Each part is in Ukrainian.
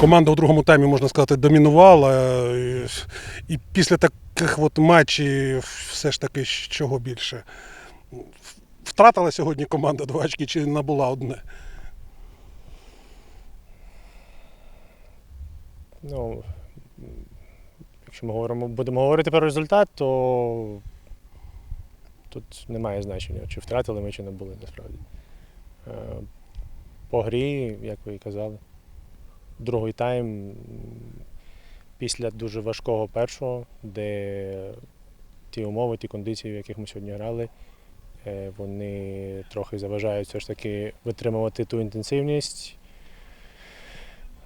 Команда у другому таймі, можна сказати, домінувала. І, і після таких от матчів все ж таки чого більше. Втратила сьогодні команда два очки чи набула одне? Ну, якщо ми говоримо, будемо говорити про результат, то тут немає значення, чи втратили ми, чи не були насправді. Е, По грі, як ви і казали, другий тайм після дуже важкого першого, де ті умови, ті кондиції, в яких ми сьогодні грали, е, вони трохи заважають все ж таки витримувати ту інтенсивність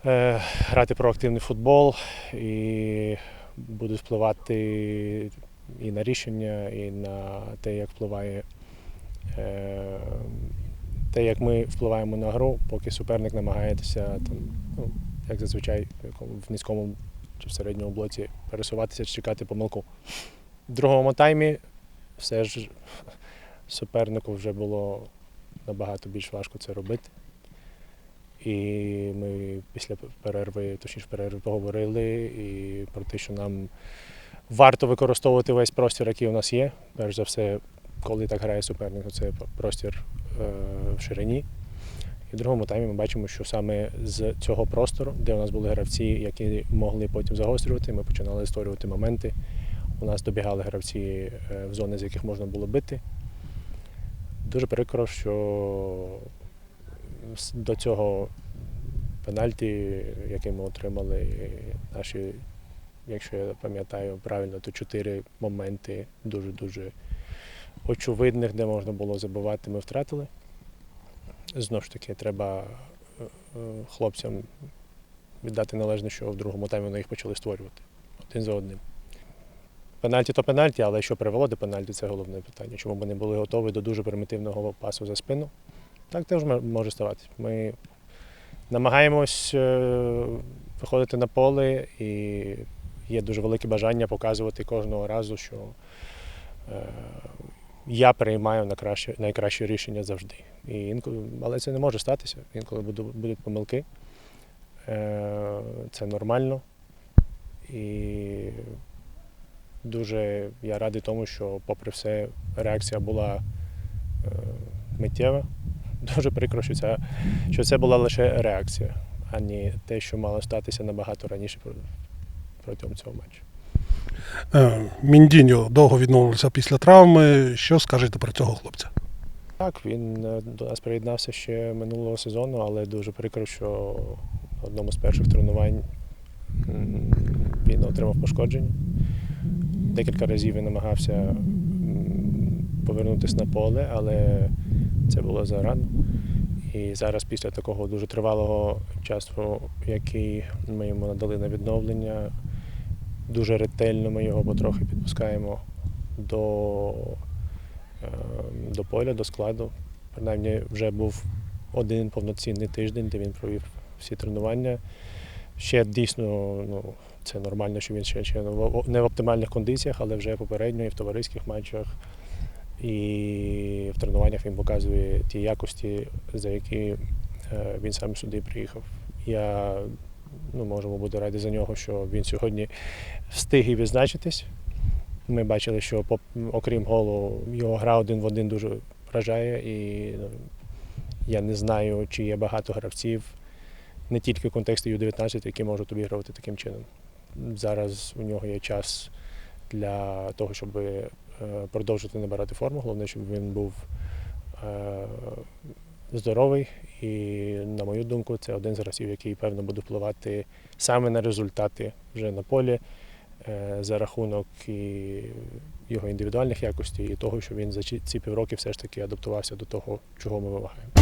е, грати проактивний футбол і буде впливати і на рішення, і на те, як впливає е, те, як ми впливаємо на гру, поки суперник намагається там, ну, як зазвичай в низькому чи в середньому блоці пересуватися чи чекати помилку. В другому таймі все ж супернику вже було набагато більш важко це робити. І ми після перерви, точніше перерви, поговорили і про те, що нам варто використовувати весь простір, який у нас є. Перш за все, коли так грає суперник, то це простір е, в ширині. І в другому таймі ми бачимо, що саме з цього простору, де у нас були гравці, які могли потім загострювати, ми починали створювати моменти. У нас добігали гравці е, в зони, з яких можна було бити. Дуже прикро, що до цього пенальті, який ми отримали, наші, якщо я пам'ятаю правильно, то чотири моменти дуже-дуже очевидних, де можна було забивати, ми втратили. Знову ж таки, треба е, е, хлопцям віддати належне, що в другому таймі вони їх почали створювати один за одним. Пенальті то пенальті, але що привело до пенальті, це головне питання. Чому ми не були готові до дуже примітивного пасу за спину? Так теж може ставати. Ми намагаємось е, виходити на поле і є дуже велике бажання показувати кожного разу, що я приймаю на краще, найкраще рішення завжди. І інколи, але це не може статися. Інколи буду- будуть помилки. Е, Це нормально. І дуже я радий тому, що, попри все, реакція була е, миттєва. Дуже прикро, що, ця, що це була лише реакція, а не те, що мало статися набагато раніше протягом цього матчу. Е, Міндіньо довго відновлювався після травми. Що скажете про цього хлопця? Так, він е, до нас приєднався ще минулого сезону, але дуже прикро, що на одному з перших тренувань він отримав пошкодження. Декілька разів він намагався повернутися на поле, але це було зарано. І зараз, після такого дуже тривалого часу, який ми йому надали на відновлення, дуже ретельно ми його потрохи підпускаємо до е, до поля, до складу. Принаймні вже був один повноцінний тиждень, де він провів всі тренування. Ще дійсно ну, це нормально, що він ще, ще не в- оптимальних кондиціях, але вже попередньо і в товариських матчах. І в тренуваннях він показує ті якості, за які е, він сам сюди приїхав. Я ну, можемо бути раді за нього, що він сьогодні встиг і відзначитись. Ми бачили, що окрім голу, його гра один в один дуже вражає. І ну, я не знаю, чи є багато гравців не тільки в контексті Ю-19, які можуть обігрувати таким чином. Зараз у нього є час для того, щоб е, продовжити набирати форму. Головне, щоб він був е, здоровий. І, на мою думку, це один з гравців, який певно буде впливати саме на результати вже на полі е, за рахунок і його індивідуальних якостей, і того, що він за ці ці півроки все ж таки адаптувався до того, чого ми вимагаємо.